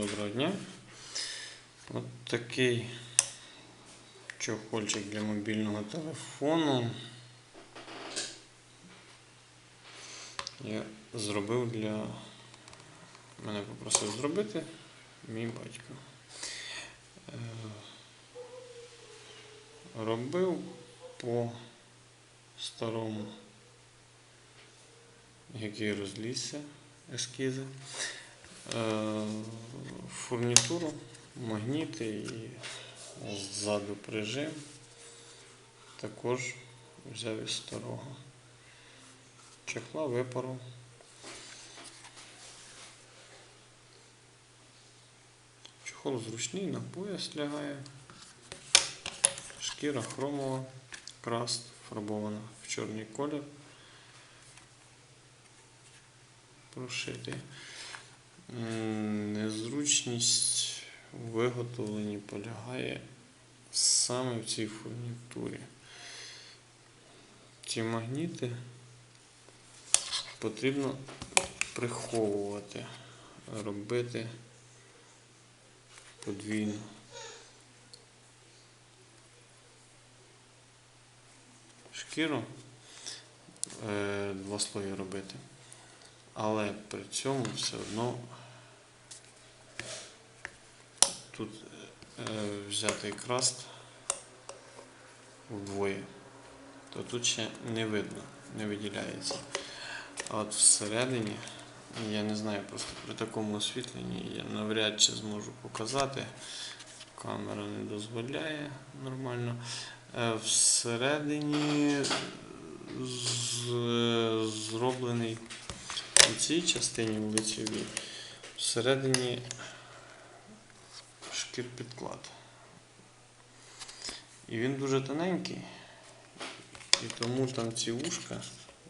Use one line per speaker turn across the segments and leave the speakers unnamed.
доброго дня. От такий чохольчик для мобільного телефону. Я зробив для. Мене попросив зробити мій батько. Е, Робив по старому, який розлізся ескізи. Е, Фурнітуру, магніти і ззаду прижим. Також взяв із старого. Чехла випару. Чехол зручний, на пояс лягає. Шкіра хромова, краст фарбована в чорний колір. Прошитий. Незручність у виготовленні полягає саме в цій фурнітурі. Ці магніти потрібно приховувати, робити подвійно. Шкіру е, два слої робити. Але при цьому все одно тут е, взятий краст вдвоє, то тут ще не видно, не виділяється. А от всередині, я не знаю, просто при такому освітленні я навряд чи зможу показати. Камера не дозволяє нормально. Е, Всередині зроблений у цій частині лицевій всередині шкір підклад. І він дуже тоненький, і тому там ці вушка,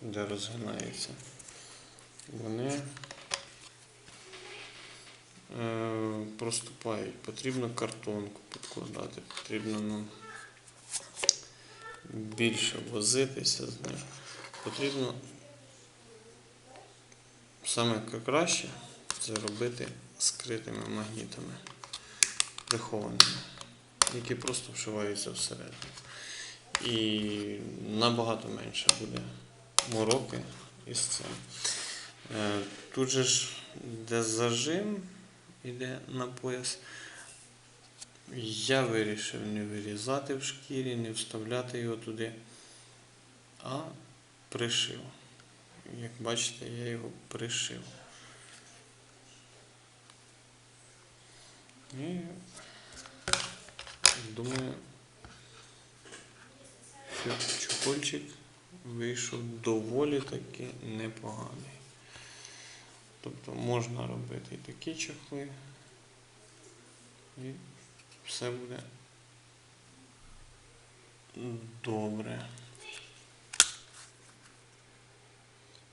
де розгинаються, вони е, проступають. Потрібно картонку підкладати, потрібно ну, більше возитися з ним. Потрібно Саме краще це робити скритими магнітами, прихованими, які просто вшиваються всередину. І набагато менше буде мороки із цим. Е, Тут же ж, де зажим іде на пояс, я вирішив не вирізати в шкірі, не вставляти його туди, а пришив. Як бачите, я його пришив. І думаю, що чохольчик вийшов доволі таки непоганий. Тобто можна робити і такі чохли, і все буде добре.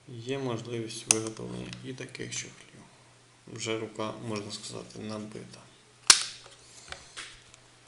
Є можливість виготовлення і таких чохлів. Вже рука, можна сказати, набита.